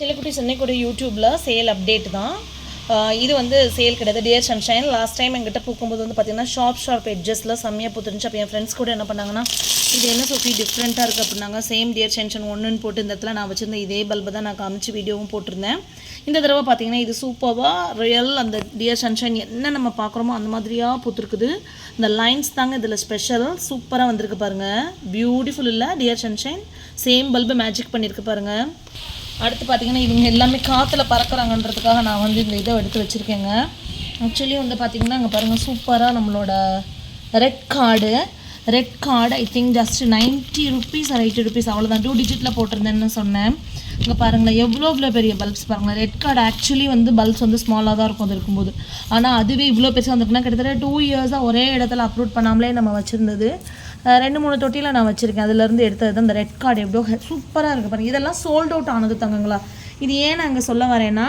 செல்லக்குட்டி சென்னைக்குடி யூடியூப்பில் sale update தான். இது வந்து சேல் கிடையாது. டியர் சன்ஷைன் லாஸ்ட் டைம் எங்கிட்ட பூக்கும்போது வந்து பார்த்தீங்கன்னா ஷார்ப் ஷார்ப் எட்ஜஸில் செம்மையாக பூத்துருந்துச்சு. அப்போ என் ஃப்ரெண்ட்ஸ் கூட என்ன பண்ணாங்கன்னா இது என்ன சோஃபி டிஃப்ரெண்ட்டாக இருக்குது அப்படின்னாங்க. சேம் டியர் சன்ஷன் ஒன்றுன்னு போட்டு இந்த இடத்துல நான் வச்சிருந்த இதே பல்பை தான் நான் காமிச்சு வீடியோவும் போட்டிருந்தேன். இந்த தடவை பார்த்தீங்கன்னா இது சூப்பராக ரியல் அந்த டியர் சன்ஷைன் என்ன நம்ம பார்க்குறோமோ அந்த மாதிரியாக பூத்துருக்குது. இந்த லைன்ஸ் தாங்க இதில் ஸ்பெஷல் சூப்பராக வந்திருக்கு பாருங்கள் பியூட்டிஃபுல் இல்லை dear sunshine same bulb magic பண்ணியிருக்கு பாருங்கள் அடுத்து பார்த்தீங்கன்னா இவங்க எல்லாமே காற்றுல பறக்கிறாங்கன்றதுக்காக நான் வந்து இந்த இதை எடுத்து வச்சுருக்கேங்க. ஆக்சுவலி வந்து பார்த்தீங்கன்னா அங்கே பாருங்கள் சூப்பராக நம்மளோட red card red card I think just ninety rupees or eighty rupees அவ்வளோதான் டூ டிஜிட்டில் போட்டிருந்தேன்னு சொன்னேன். இங்கே பாருங்களேன் எவ்வளோ எவ்வளோ பெரிய பல்ப்ஸ் பாருங்களேன். ரெட் கார்டு ஆக்சுவலி வந்து பல்ப்ஸ் வந்து ஸ்மாலாக தான் இருக்கும் அது இருக்கும்போது. ஆனால் அதுவே இவ்வளோ பெருசாக வந்திருக்குன்னா கிட்டத்தட்ட டூ இயர்ஸாக ஒரே இடத்துல அப்லோட் பண்ணாமலே நம்ம வச்சுருந்தது. ரெண்டு மூணு தொட்டியில் நான் வச்சுருக்கேன். அதுலேருந்து எடுத்தது தான் ரெட் கார்டு எப்படியோ சூப்பராக இருக்குது பாருங்கள் இதெல்லாம் சோல்ட் அவுட் ஆனது தங்கங்களா? இது ஏன் நான் சொல்ல வரேன்னா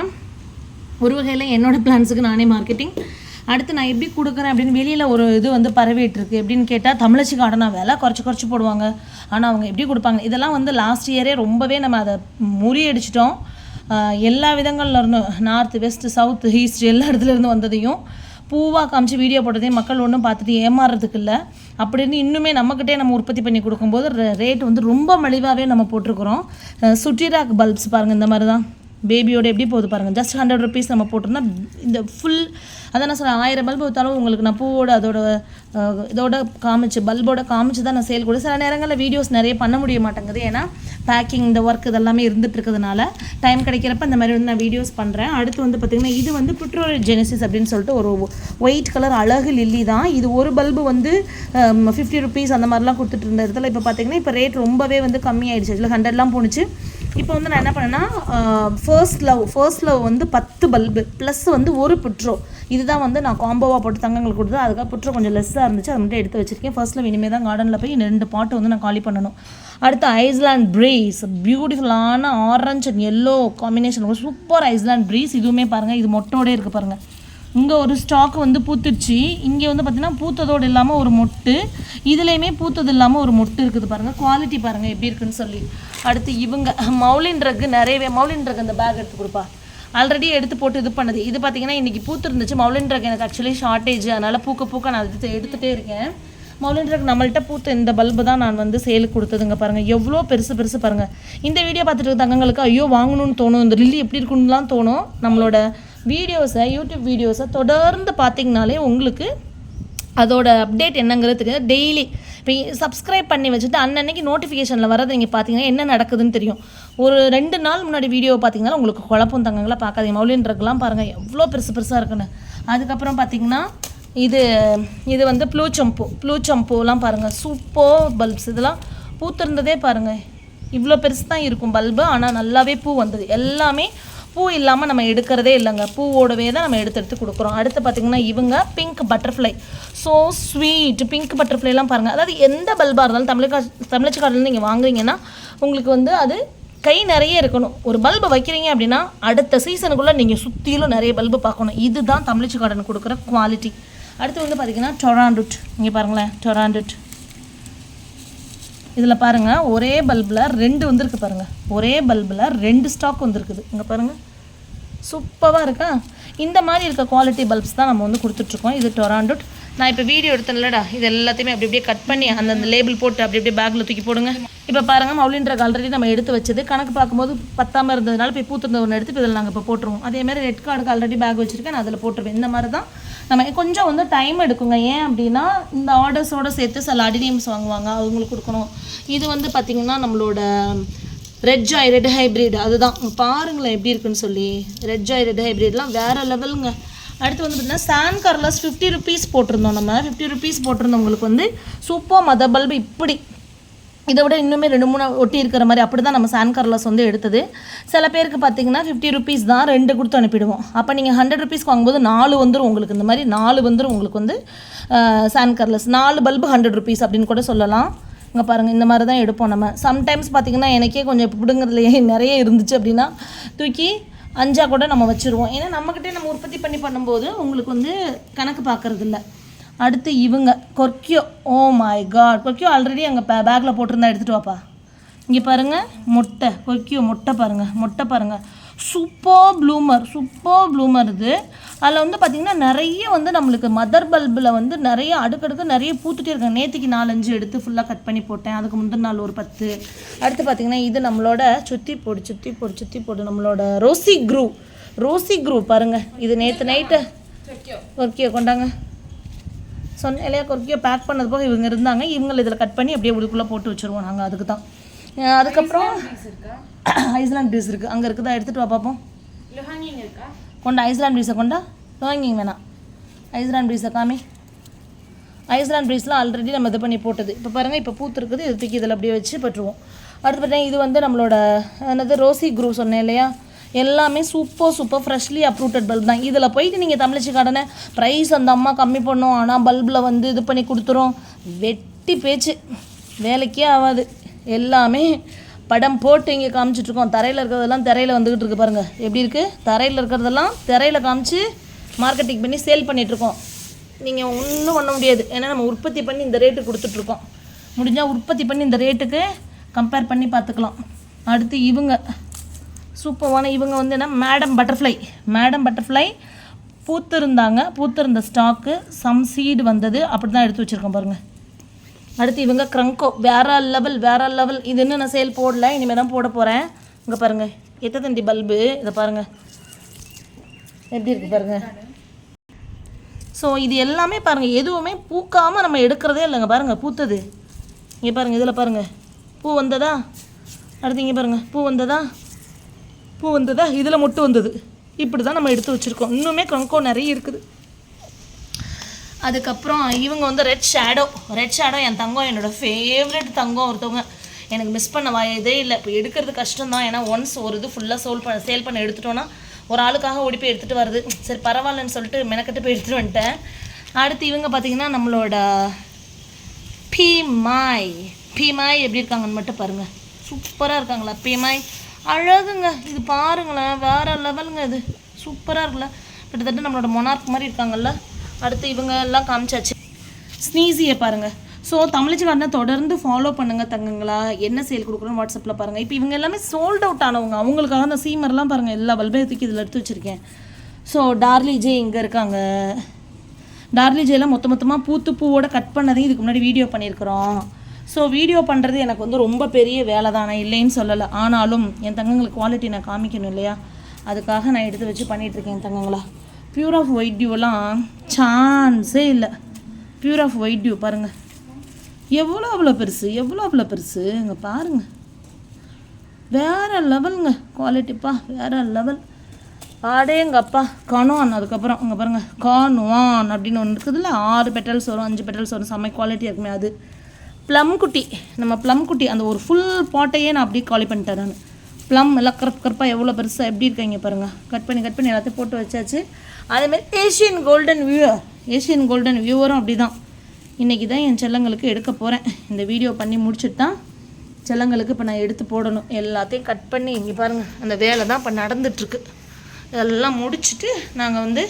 ஒரு வகையில் என்னோடய பிளான்ஸுக்கு நானே மார்க்கெட்டிங் அடுத்து நான் எப்படி கொடுக்குறேன் அப்படின்னு வெளியில் ஒரு இது வந்து பரவிட்டு இருக்கு எப்படின்னு கேட்டால் தமிழச்சி காடனா வில குறைச்சி குறைச்சி போடுவாங்க. ஆனால் அவங்க எப்படி கொடுப்பாங்க? இதெல்லாம் வந்து லாஸ்ட் இயரே ரொம்பவே நம்ம அதை முறியடிச்சிட்டோம் எல்லா விதங்கள்ல இருந்தும் நார்த் வெஸ்ட் சவுத் ஈஸ்ட் எல்லா இடத்துல இருந்து வந்ததையும் பூவாக காமிச்சு வீடியோ போட்டதையும் மக்கள் ஒன்றும் பார்த்துட்டு ஏமாறுறதுக்கு இல்லை அப்படின்னு இன்னுமே நம்மக்கிட்டே நம்ம உற்பத்தி பண்ணி கொடுக்கும்போது ரேட் வந்து ரொம்ப மலிவாகவே நம்ம போட்டிருக்கிறோம். சுட்டிராக் பல்ப்ஸ் பாருங்கள் இந்த மாதிரி தான் பேபியோட எப்படி போகுது பாருங்கள் ஜஸ்ட் ஹண்ட்ரட் ருபீஸ் நம்ம போட்டிருந்தா இந்த ஃபுல் அதான் நான் சொல்கிறேன் ஆயிரம் பல்பு ஊற்றாலும் உங்களுக்கு நான் பூவோட அதோட இதோட காமிச்சு பல்போட காமிச்சு தான் நான் சேல் கொடு சில நேரங்களில் வீடியோஸ் நிறைய பண்ண முடிய மாட்டேங்குது. ஏன்னா பேக்கிங் இந்த ஒர்க் இதெல்லாமே இருந்துட்டு இருக்கிறதுனால டைம் கிடைக்கிறப்ப இந்த மாதிரி வந்து நான் வீடியோஸ் பண்ணுறேன் அடுத்து வந்து பார்த்திங்கன்னா இது வந்து பிட்ரோல் ஜெனசிஸ் அப்படின்னு சொல்லிட்டு ஒரு ஒயிட் கலர் அழகு லில்லி தான். இது ஒரு பல்பு வந்து ஃபிஃப்டி ருபீஸ் அந்த மாதிரிலாம் கொடுத்துட்டு இருந்த இடத்துல இப்போ பார்த்தீங்கன்னா இப்போ ரேட் ரொம்பவே வந்து கம்மியாயிடுச்சு. இதில் ஹண்ட்ரட்லாம் போணுச்சு. இப்போ வந்து நான் என்ன பண்ணேன்னா ஃபர்ஸ்ட் லவ் ஃபர்ஸ்ட் லவ் வந்து பத்து பல்பு ப்ளஸ் வந்து ஒரு புட்ரோ இதுதான் வந்து நான் காம்போவாக போட்டு தங்கங்களுக்கு கொடுத்து அதுக்காக புட்ரோ கொஞ்சம் லெஸ்ஸாக இருந்துச்சு. அதை மட்டும் எடுத்து வச்சிருக்கேன். ஃபர்ஸ்ட் லவ் இனிமேல் தான் கார்டனில் போய் ரெண்டு பாட்டு வந்து நான் காலி பண்ணணும். அடுத்து ஐஸ்லாண்ட் ப்ரீஸ் பியூட்டிஃபுல்லான orange and yellow combination super Iceland breeze இதுவுமே பாருங்கள் இது மொட்டோடே இருக்குது பாருங்கள் இங்கே ஒரு ஸ்டாக் வந்து பூத்துருச்சு இங்கே வந்து பார்த்திங்கன்னா பூத்ததோடு இல்லாமல் ஒரு மொட்டு. இதுலேயுமே பூத்தது இல்லாமல் ஒரு மொட்டு இருக்குது பாருங்கள் குவாலிட்டி பாருங்கள் எப்படி இருக்குன்னு சொல்லி. அடுத்து இவங்க மௌலின் ரக்கு நிறையவே மௌலின் ரக் அந்த பேக் எடுத்து கொடுப்பா. ஆல்ரெடி எடுத்து போட்டு இது பண்ணுது. இது பார்த்தீங்கன்னா இன்றைக்கி பூத்துருந்துச்சு. மௌலின் ரக் எனக்கு ஆக்சுவலி ஷார்ட்டேஜ் அதனால் பூக்க பூக்க நான் எடுத்து எடுத்துகிட்டே இருக்கேன். மௌலின் ரக் நம்மள்கிட்ட பூத்த இந்த பல்பு தான் நான் வந்து சேலுக்கு கொடுத்ததுங்க பாருங்கள் எவ்வளோ பெருசு பெருசு பாருங்கள் இந்த வீடியோ பார்த்துட்டு இருக்க தங்கங்களுக்கு ஐயோ வாங்கணும்னு தோணும். இந்த லில்லி எப்படி இருக்குன்னுலாம் தோணும். நம்மளோட வீடியோஸை யூடியூப் வீடியோஸை தொடர்ந்து பார்த்தீங்கனாலே உங்களுக்கு அதோட அப்டேட் என்னங்கிறதுக்கு டெய்லி இப்போ சப்ஸ்கிரைப் பண்ணி வச்சுட்டு அன்னன்னைக்கு நோட்டிஃபிகேஷனில் வரது நீங்கள் பார்த்தீங்கன்னா என்ன நடக்குதுன்னு தெரியும். ஒரு ரெண்டு நாள் முன்னாடி வீடியோ பார்த்தீங்கன்னா உங்களுக்கு குழப்பம் தங்கங்களா பார்க்காதீங்க. மௌலின்றக்கெல்லாம் பாருங்கள் எவ்வளோ பெருசு பெருசாக இருக்குன்னு. அதுக்கப்புறம் பார்த்தீங்கன்னா இது இது வந்து ப்ளூ சம்பு ப்ளூ சம்புலாம் பாருங்கள் சூப்பர் பல்ப்ஸ் இதெல்லாம் பூத்திருந்ததே பாருங்கள் இவ்வளோ பெருசு தான் இருக்கும் பல்பு ஆனால் நல்லாவே பூ வந்தது. எல்லாமே பூ இல்லாமல் நம்ம எடுக்கிறதே இல்லைங்க. பூவோடவே தான் நம்ம எடுத்து எடுத்து கொடுக்குறோம். அடுத்து பார்த்திங்கன்னா இவங்க pink butterfly so sweet pink பட்டர்ஃப்ளைலாம் பாருங்கள் அதாவது எந்த பல்பாக இருந்தாலும் தமிழக தமிழச்சி கார்டில் நீங்கள் வாங்குறீங்கன்னா உங்களுக்கு வந்து அது கை நிறைய இருக்கணும். ஒரு பல்பு வைக்கிறீங்க அப்படின்னா அடுத்த சீசனுக்குள்ளே நீங்கள் சுற்றிலும் நிறைய பல்பு பார்க்கணும். இதுதான் தமிழ்ச்சி கார்டன் கொடுக்குற குவாலிட்டி அடுத்து வந்து பார்த்திங்கன்னா டொராண்டுட் இங்கே பாருங்களேன் டொராண்டுட் இதில் பாருங்கள் ஒரே பல்பில் ரெண்டு வந்திருக்கு பாருங்கள் ஒரே பல்பில் ரெண்டு ஸ்டாக் வந்திருக்குது. இங்கே பாருங்கள் சூப்பராக இருக்கா? இந்த மாதிரி இருக்க குவாலிட்டி பல்ப்ஸ் தான் நம்ம வந்து கொடுத்துட்ருக்கோம். இது டொராண்டுட் நான் இப்போ வீடியோ எடுத்தேன்லடா. இது எல்லாத்தையுமே அப்படி அப்படியே கட் பண்ணி அந்தந்த லேபிள் போட்டு அப்படி அப்படியே பேக்கில் தூக்கி போடுங்க. இப்போ பாருங்கள் மவுலின்ற ஆல்ரெடி நம்ம எடுத்து வச்சது. கணக்கு பார்க்கும்போது பத்தாமல் இருந்ததுனால போய் பூத்திருந்த ஒன்று எடுத்து இப்போ இதில் நாங்கள் இப்போ போட்டுருவோம். அதேமாதிரி ரெட் கார்டுக்கு ஆல்ரெடி பேக் வச்சுருக்கேன். நான் அதில் போட்டுருவேன். இந்த மாதிரி தான் நம்ம கொஞ்சம் வந்து டைம் எடுக்குங்க. ஏன் அப்படின்னா இந்த ஆர்டர்ஸோடு சேர்த்து சில அடிநேம்ஸ் வாங்குவாங்க. அவங்களுக்கு கொடுக்கணும். இது வந்து பார்த்திங்கன்னா நம்மளோட ரெட் ஜாய் ரெட் ஹைப்ரிட் அதுதான். பாருங்களேன் எப்படி இருக்குன்னு சொல்லி. ரெட் ஜாய் ரெட் ஹைப்ரிட்லாம் வேறு லெவலுங்க அடுத்து வந்து பார்த்தீங்கன்னா சான் கர்லஸ் ஃபிஃப்டி ருபீஸ் போட்டிருந்தோம் நம்ம. ஃபிஃப்டி ருபீஸ் போட்டிருந்தவங்களுக்கு வந்து சூப்பர் மத பல்பு இப்படி இதை விட இன்னுமே ரெண்டு மூணு ஒட்டி இருக்கிற மாதிரி அப்படி தான் நம்ம சான் கார்லஸ் வந்து எடுத்தது. சில பேருக்கு பார்த்தீங்கன்னா ஃபிஃப்டி ருபீஸ் தான் ரெண்டு கொடுத்து அனுப்பிடுவோம். அப்போ நீங்கள் ஹண்ட்ரட் ருபீஸ்க்கு வாங்கும்போது நாலு வந்துடும் உங்களுக்கு. இந்த மாதிரி நாலு வந்துடும் உங்களுக்கு வந்து சான் கர்லஸ் நாலு பல்பு ஹண்ட்ரட் ருபீஸ் அப்படின்னு கூட சொல்லலாம். இங்கே பாருங்கள் இந்த மாதிரி தான் எடுப்போம் நம்ம. சம்டைம்ஸ் பார்த்திங்கன்னா எனக்கே கொஞ்சம் பிடுங்கிறதுலையே நிறைய இருந்துச்சு அப்படின்னா தூக்கி அஞ்சா கூட நம்ம வச்சுருவோம். ஏன்னா நம்மக்கிட்டே நம்ம உற்பத்தி பண்ணி பண்ணும்போது உங்களுக்கு வந்து கணக்கு பார்க்குறதில்ல அடுத்து இவங்க கொர்க்கியோ ஓ மை காட் கொர்க்கியோ ஆல்ரெடி அங்கே பேக்கில் போட்டிருந்தா எடுத்துகிட்டு வாப்பா. இங்கே பாருங்கள் மொட்டை. கொக்கியோ மொட்டை பாருங்கள் மொட்டை பாருங்கள் சூப்பர் ப்ளூமர் சூப்பர் ப்ளூமர் இது. அதில் வந்து பார்த்திங்கன்னா நிறைய வந்து நம்மளுக்கு மதர் பல்பில் வந்து நிறைய அடுக்கடுக்கு நிறைய பூத்துட்டே இருக்காங்க. நேற்றுக்கு நாலஞ்சு எடுத்து ஃபுல்லாக கட் பண்ணி போட்டேன். அதுக்கு முந்தின நாள் ஒரு பத்து. அடுத்து பார்த்திங்கன்னா இது நம்மளோட சுற்றி போடு சுற்றி போடு சுற்றி போடு நம்மளோட ரோசி க்ரூ ரோசி க்ரூ பாருங்கள் இது நேற்று நைட்டு ஓகே கொண்டாங்க. சொன்ன இல்லையா கொர்க்கியோ பேக் பண்ணது போக இவங்க இருந்தாங்க. இவங்களை இதில் கட் பண்ணி அப்படியே உள்ளுக்குள்ளே போட்டு வச்சுருவோம் நாங்கள் அதுக்கு தான் அதுக்கப்புறம் ஐஸ்லாண்ட் ப்ரீஸ் இருக்குது அங்கே இருக்குதா? எடுத்துகிட்டு வா பார்ப்போம் கொண்டா ஐஸ்லாண்ட் ப்ரீஸை கொண்டா? வாங்கிங்க வேணாம். ஐஸ்லாண்ட் ப்ரீஸை காமி. ஐஸ்லாண்ட் ப்ரீஸ்லாம் ஆல்ரெடி நம்ம இது பண்ணி போட்டது. இப்போ பாருங்கள் இப்போ பூத்து இருக்குது. இது தூக்கி இதில் அப்படியே வச்சு பட்டுருவோம் அடுத்து பார்த்தீங்கன்னா இது வந்து நம்மளோட என்னது ரோசி குரூ சொன்னேன் இல்லையா? எல்லாமே super super freshly uprooted bulb தான். இதில் போயிட்டு நீங்கள் தமிழ்ச்சி கடனை ப்ரைஸ் அந்த அம்மா கம்மி பண்ணோம். ஆனால் பல்பில் வந்து இது பண்ணி கொடுத்துரும். வெட்டி பேச்சு. வேலைக்கே ஆகாது. எல்லாமே படம் போட்டு இங்கே காமிச்சிட்ருக்கோம் தரையில் இருக்கிறதெல்லாம் திரையில் வந்துக்கிட்டு இருக்கு பாருங்கள் எப்படி இருக்குது தரையில் இருக்கிறதெல்லாம் திரையில் காமிச்சு மார்க்கெட்டிங் பண்ணி சேல் பண்ணிகிட்ருக்கோம் நீங்கள் ஒன்றும் பண்ண முடியாது. ஏன்னா நம்ம உற்பத்தி பண்ணி இந்த ரேட்டு கொடுத்துட்ருக்கோம் முடிஞ்சால் உற்பத்தி பண்ணி இந்த ரேட்டுக்கு கம்பேர் பண்ணி பார்த்துக்கலாம். அடுத்து இவங்க. சூப்பரான இவங்க வந்து என்ன? Madam butterfly. மேடம் பட்டர்ஃப்ளை பூத்திருந்தாங்க. பூத்திருந்த ஸ்டாக்கு சம் சீடு வந்தது. அப்படி தான் எடுத்து வச்சுருக்கோம் பாருங்கள் அடுத்து இவங்க க்ரங்கோ வேற லெவல் வேற லெவல். இது இன்னும் நான் சேல் போடல. இனிமேல் தான் போட போகிறேன் இங்கே பாருங்கள் எத்த தண்டி பல்பு? இதை பாருங்கள் எப்படி இருக்குது பாருங்கள் ஸோ இது எல்லாமே பாருங்கள் எதுவுமே பூக்காமல் நம்ம எடுக்கிறதே இல்லைங்க. பாருங்கள் பூத்தது. இங்கே பாருங்கள் இதில் பாருங்கள் பூ வந்ததா? அடுத்து இங்கே பாருங்கள் பூ வந்ததா? பூ வந்ததா? இதில் மட்டும் வந்தது. இப்படி தான் நம்ம எடுத்து வச்சுருக்கோம். இன்னுமே க்ரங்கோ நிறைய இருக்குது. அதுக்கப்புறம் இவங்க வந்து ரெட் ஷேடோ ரெட் ஷேடோ என் தங்கம் என்னோடய ஃபேவரட் தங்கம் ஒருத்தவங்க. எனக்கு மிஸ் பண்ண வாயதே இல்லை. இப்போ எடுக்கிறது கஷ்டம் தான் ஏன்னா ஒன்ஸ் ஒரு இது ஃபுல்லாக சோல் பண்ண சேல் பண்ண எடுத்துட்டோன்னா ஒரு ஆளுக்காக ஓடி போய் எடுத்துகிட்டு வருது. சரி பரவாயில்லன்னு சொல்லிட்டு மெனக்கட்டு போய் எடுத்துகிட்டு வந்துட்டேன். அடுத்து இவங்க பார்த்திங்கன்னா நம்மளோட பீமாய் பீமாய் எப்படி இருக்காங்கன்னு மட்டும் பாருங்கள் சூப்பராக இருக்காங்களா? பீமாய் அழகுங்க. இது பாருங்களேன் வேறு லெவலுங்க இது. சூப்பராக இருக்குல்ல. கிட்டத்தட்ட நம்மளோட மொனார்க் மாதிரி இருக்காங்கல்ல. அடுத்து இவங்க எல்லாம் காமிச்சாச்சு. ஸ்னீசியை பாருங்கள் ஸோ தமிழ்ச்சி காரனை தொடர்ந்து ஃபாலோ பண்ணுங்கள் தங்கங்களா. என்ன சேல் கொடுக்குறோன்னு வாட்ஸ்அப்பில் பாருங்கள் இப்போ இவங்க எல்லாமே சோல்ட் அவுட் ஆனவங்க. அவங்களுக்காக அந்த சீமர்லாம் பாருங்கள் எல்லா பல்பேத்துக்கு இதில் எடுத்து வச்சுருக்கேன். ஸோ டார்லி ஜே இங்கே இருக்காங்க. டார்லி ஜேலாம் மொத்த மொத்தமாக பூத்து பூவோட கட் பண்ணதையும் இதுக்கு முன்னாடி வீடியோ பண்ணியிருக்கிறோம். ஸோ வீடியோ பண்ணுறது எனக்கு வந்து ரொம்ப பெரிய வேலை தான் நான் இல்லைன்னு சொல்லலை. ஆனாலும் என் தங்கங்களுக்கு குவாலிட்டி நான் காமிக்கணும் இல்லையா? அதுக்காக நான் எடுத்து வச்சு பண்ணிகிட்ருக்கேன் என் தங்கங்களா. பியூர் ஆஃப் ஒயிட் டியூலாம் சான்ஸே இல்லை. பியூர் ஆஃப் ஒயிட் டியூ பாருங்கள் எவ்வளோ அவ்வளோ பெருசு எவ்வளோ அவ்வளோ பெருசு? இங்கே பாருங்கள் வேற லெவலுங்க குவாலிட்டிப்பா வேற லெவல் அடேங்கப்பா கனோன் அதுக்கப்புறம் இங்கே பாருங்கள் காணுவான் அப்படின்னு ஒன்று இருக்குதுல்ல ஆறு பெட்டல்ஸ் வரும் அஞ்சு பெட்டல்ஸ் வரும் செம்ம குவாலிட்டி இருக்குமே அது. ப்ளம் குட்டி. நம்ம ப்ளம் குட்டி அந்த ஒரு ஃபுல் பாட்டையே நான் அப்படியே காலி பண்ணிட்டேன் நான். ப்ளம் எல்லாம் கருப்பு கருப்பாக எவ்வளோ பெருசாக எப்படி இருக்காங்க பாருங்கள் கட் பண்ணி கட் பண்ணி எல்லாத்தையும் போட்டு வச்சாச்சு. அதேமாதிரி Asian golden viewer Asian golden வியூவரும் அப்படி தான் இன்றைக்கி தான் என் செல்லங்களுக்கு எடுக்க போகிறேன் இந்த வீடியோ பண்ணி முடிச்சுட்டு தான் செல்லங்களுக்கு இப்போ நான் எடுத்து போடணும். எல்லாத்தையும் கட் பண்ணி இங்கே பாருங்கள் அந்த வேலை தான் இப்போ நடந்துட்டுருக்கு. இதெல்லாம் முடிச்சுட்டு நாங்கள் வந்து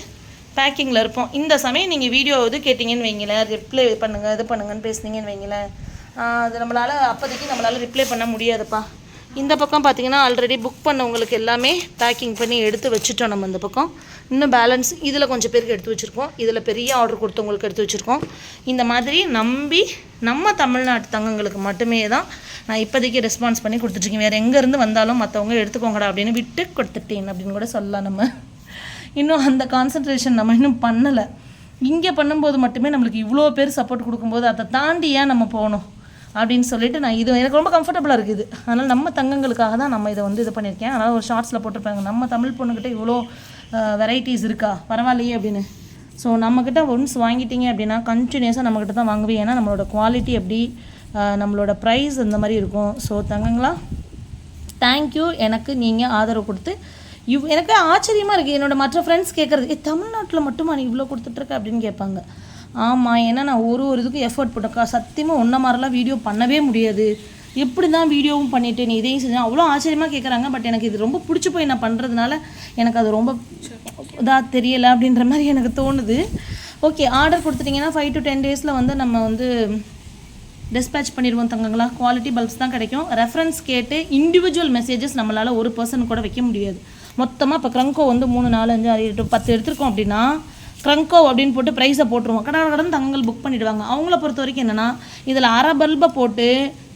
பேக்கிங்கில் இருப்போம். இந்த சமயம் நீங்கள் வீடியோ இது கேட்டிங்கன்னு வைங்களேன். ரிப்ளை பண்ணுங்கள் இது பண்ணுங்கன்னு பேசுனீங்கன்னு வைங்களேன். அது நம்மளால் அப்போதைக்கு நம்மளால் ரிப்ளை பண்ண முடியாதுப்பா. இந்த பக்கம் பார்த்தீங்கன்னா ஆல்ரெடி புக் பண்ணவங்களுக்கு எல்லாமே பேக்கிங் பண்ணி எடுத்து வச்சுட்டோம் நம்ம இந்த பக்கம். இன்னும் பேலன்ஸ் இதில் கொஞ்சம் பேருக்கு எடுத்து வச்சுருக்கோம். இதில் பெரிய ஆர்டர் கொடுத்தவங்களுக்கு எடுத்து வச்சுருக்கோம். இந்த மாதிரி நம்பி நம்ம தமிழ்நாட்டு தங்கங்களுக்கு மட்டுமே தான் நான் இப்போதைக்கு ரெஸ்பான்ஸ் பண்ணி கொடுத்துட்ருக்கேன் வேறு எங்கேருந்து வந்தாலும் மற்றவங்க எடுத்துக்கோங்கடா அப்படின்னு விட்டு கொடுத்துட்டேன் அப்படின்னு கூட சொல்லலாம் நம்ம. இன்னும் அந்த கான்சன்ட்ரேஷன் நம்ம இன்னும் பண்ணலை. இங்கே பண்ணும்போது மட்டுமே நம்மளுக்கு இவ்வளோ பேர் சப்போர்ட் கொடுக்கும்போது அதை தாண்டி ஏன் நம்ம போகணும்? அப்படின்னு சொல்லிட்டு நான் இது எனக்கு ரொம்ப கம்ஃபர்டபுளாக இருக்குது அதனால் நம்ம தங்கங்களுக்காக தான் நம்ம இதை வந்து இது பண்ணியிருக்கேன். அதனால் ஒரு ஷார்ட்ஸில் போட்டிருப்பாங்க. நம்ம தமிழ் பொண்ணுக்கிட்ட இவ்வளோ வெரைட்டிஸ் இருக்கா? பரவாயில்லையே அப்படின்னு. ஸோ நம்மக்கிட்ட ஒன்ஸ் வாங்கிட்டீங்க அப்படின்னா கண்டினியூஸாக நம்மக்கிட்ட தான் வாங்குவேன் ஏன்னா நம்மளோட குவாலிட்டி எப்படி நம்மளோட ப்ரைஸ் இந்த மாதிரி இருக்கும். ஸோ தங்கங்களா தேங்க்யூ எனக்கு நீங்கள் ஆதரவு கொடுத்து இவ் எனக்கு ஆச்சரியமாக இருக்குது என்னோடய மற்ற ஃப்ரெண்ட்ஸ் கேட்குறது ஏ தமிழ்நாட்டில் மட்டுமா நீ இவ்வளோ கொடுத்துட்ருக்க அப்படின்னு கேட்பாங்க. ஆமாம் ஏன்னா நான் ஒரு ஒரு இதுக்கும் எஃபர்ட் போட்டக்கா சத்தியமாக ஒன்றை மாதிரிலாம் வீடியோ பண்ணவே முடியாது. எப்படி தான் வீடியோவும் பண்ணிட்டு நீ இதையும் செஞ்சேன் அவ்வளோ ஆச்சரியமாக கேட்குறாங்க பட் எனக்கு இது ரொம்ப பிடிச்சி போய் நான் பண்ணுறதுனால எனக்கு அது ரொம்ப இதாக தெரியலை அப்படின்ற மாதிரி எனக்கு தோணுது. ஓகே ஆர்டர் கொடுத்துட்டிங்கன்னா ஃபைவ் டு டென் டேஸில் வந்து நம்ம வந்து டிஸ்பேச் பண்ணிடுவோம் தங்கங்களா. குவாலிட்டி பல்ப்ஸ் தான் கிடைக்கும். ரெஃபரன்ஸ் கேட்டு இண்டிவிஜுவல் மெசேஜஸ் நம்மளால் ஒரு பர்சன் கூட வைக்க முடியாது. மொத்தமாக இப்போ க்ரங்கோ வந்து மூணு நாலு அஞ்சு ஆறு எட்டு பத்து எடுத்திருக்கோம் அப்படின்னா க்ரங்கோ அப்படின்னு போட்டு ப்ரைஸை போட்டுருவோம். கடை கடன் தங்கங்கள் புக் பண்ணிவிடுவாங்க அவங்கள பொறுத்த வரைக்கும் என்னென்னா இதில் அரை பல்பை போட்டு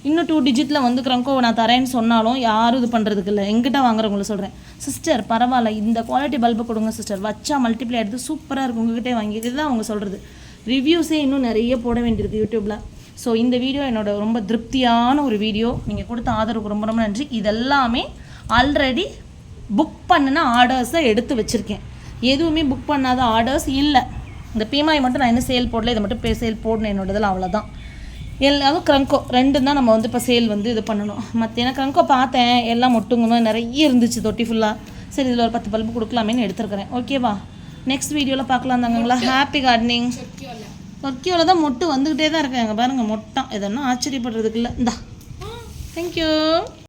இன்னும் டூ டிஜிட்டில் வந்து க்ரங்கோவை நான் தரேன்னு சொன்னாலும் யாரும் இது பண்ணுறதுக்கு இல்லை. எங்கிட்ட வாங்குறவங்கள சொல்கிறேன் சிஸ்டர் பரவாயில்ல. இந்த குவாலிட்டி பல்பை கொடுங்க சிஸ்டர் வச்சா மல்டிப்ளை எடுத்து சூப்பராக இருக்கும் உங்ககிட்டே வாங்கி. இதுதான் அவங்க சொல்கிறது ரிவ்யூஸே இன்னும் நிறைய போட வேண்டியிருக்கு யூடியூப்பில் ஸோ இந்த வீடியோ என்னோட ரொம்ப திருப்தியான ஒரு வீடியோ நீங்கள் கொடுத்த ஆதரவுக்கு ரொம்ப ரொம்ப நன்றி. இதெல்லாமே ஆல்ரெடி புக் பண்ணின ஆர்டர்ஸை எடுத்து வச்சுருக்கேன். எதுவுமே புக் பண்ணாத ஆர்டர்ஸ் இல்லை. இந்த பீமாய் மட்டும் நான் இன்னும் சேல் போடல இதை மட்டும் பே சேல் போடணும் என்னோடதில் அவ்வளோதான் எல்லாரும் க்ரங்கோ ரெண்டு தான் நம்ம வந்து இப்போ சேல் வந்து இது பண்ணணும். மற்ற ஏன்னா க்ரங்கோ பார்த்தேன் எல்லாம் மொட்டுங்கணும் நிறைய இருந்துச்சு தொட்டி ஃபுல்லாக சரி இதில் ஒரு பத்து பல்பு கொடுக்கலாமேன்னு எடுத்துருக்கிறேன். ஓகேவா நெக்ஸ்ட் வீடியோவில் பார்க்கலாம் தாங்களா ஹாப்பி கார்டனிங் ஒர்க்கியோவில் தான் மொட்டு வந்துக்கிட்டே தான் இருக்காங்க. பாருங்கள் மொட்டான் எதனா ஆச்சரியப்படுறதுக்கு இல்லை. இந்தா. தேங்க்யூ